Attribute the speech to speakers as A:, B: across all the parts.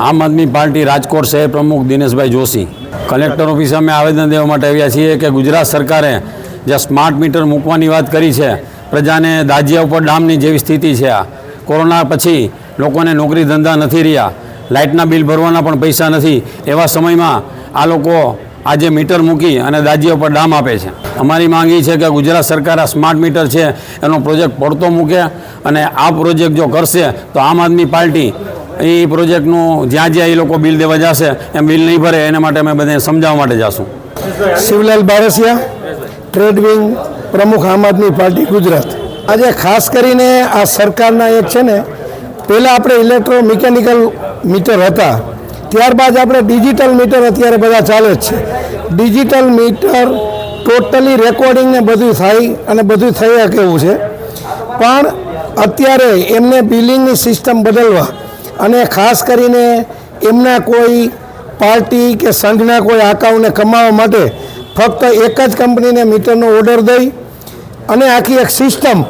A: આમ આદમી પાર્ટી રાજકોટ શહેર પ્રમુખ દિનેશભાઈ જોશી. કલેક્ટર ઓફિસે અમે આવેદન દેવા માટે આવ્યા છીએ કે ગુજરાત સરકારે જે સ્માર્ટ મીટર મૂકવાની વાત કરી છે, પ્રજાને દાજિયા ઉપર ડામની જેવી સ્થિતિ છે આ. કોરોના પછી લોકોને નોકરી ધંધા નથી રહ્યા, લાઇટના બિલ ભરવાના પણ પૈસા નથી, એવા સમયમાં આ લોકો આજે મીટર મૂકી અને દાજીઓ પર ડામ આપે છે. અમારી માંગ એ છે કે ગુજરાત સરકાર આ સ્માર્ટ મીટર છે, એનો પ્રોજેક્ટ પડતો મૂકે અને આ પ્રોજેક્ટ જો કરશે, તો આમ આદમી પાર્ટી એ પ્રોજેક્ટનું જ્યાં જ્યાં એ લોકો બિલ દેવા જશે, એમ બિલ નહીં ભરે, એના માટે અમે બધાને સમજાવવા માટે જશું.
B: શિવલાલ બારસિયા, ટ્રેડ વિંગ પ્રમુખ આમ આદમી પાર્ટી ગુજરાત. આજે ખાસ કરીને આ સરકારના એક છે ને, પહેલાં આપણે ઇલેક્ટ્રો મિકેનિકલ મીટર હતા, ત્યારબાદ આપણે ડિજિટલ મીટર અત્યારે બધા ચાલે જ છે. ડિજિટલ મીટર ટોટલી રેકોર્ડિંગને બધું થાય અને બધું થઈ શકે એવું છે. પણ અત્યારે એમને બિલિંગની સિસ્ટમ બદલવા અને ખાસ કરીને એમના કોઈ પાર્ટી કે સંઘના કોઈ આકાઓને કમાવા માટે ફક્ત એક જ કંપનીને મીટરનો ઓર્ડર દઈ અને આખી એક સિસ્ટમ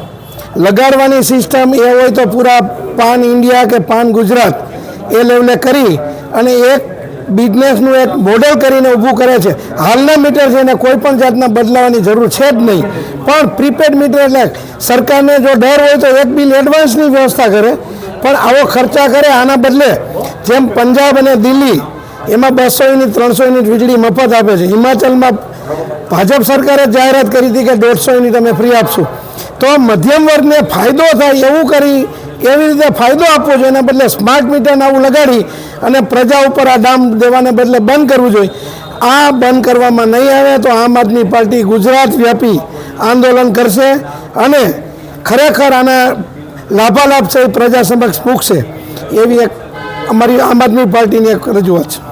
B: લગાડવાની સિસ્ટમ એ હોય તો પૂરા પાન ઇન્ડિયા કે પાન ગુજરાત એ લેવલે કરી અને એક બિઝનેસનું એક મોડેલ કરીને ઊભું કરે છે. હાલના મીટર છે એને કોઈ પણ જાતના બદલાવાની જરૂર છે જ નહીં. પણ પ્રીપેડ મીટર એટલે સરકારને જો ડર હોય તો એક બિલ એડવાન્સની વ્યવસ્થા કરે. પણ આવો ખર્ચા કરે આના બદલે. જેમ પંજાબ અને દિલ્હી, એમાં બસો યુનિટ, ત્રણસો યુનિટ વીજળી મફત આપે છે. હિમાચલમાં ભાજપ સરકારે જાહેરાત કરી હતી કે દોઢસો યુનિટ અમે ફ્રી આપશું. તો મધ્યમ વર્ગને ફાયદો થાય એવું કરી, એવી રીતે ફાયદો આપવો જોઈએ, એના બદલે સ્માર્ટ મીટરને આવું લગાડી અને પ્રજા ઉપર આ દામ દેવાને બદલે બંધ કરવું જોઈએ. આ બંધ કરવામાં નહીં આવે તો આમ આદમી પાર્ટી ગુજરાત વ્યાપી આંદોલન કરશે અને ખરેખર આના લાભાલાભ છે એ પ્રજા સમક્ષ મૂકશે એવી એક અમારી આમ આદમી પાર્ટીની એક રજૂઆત છે.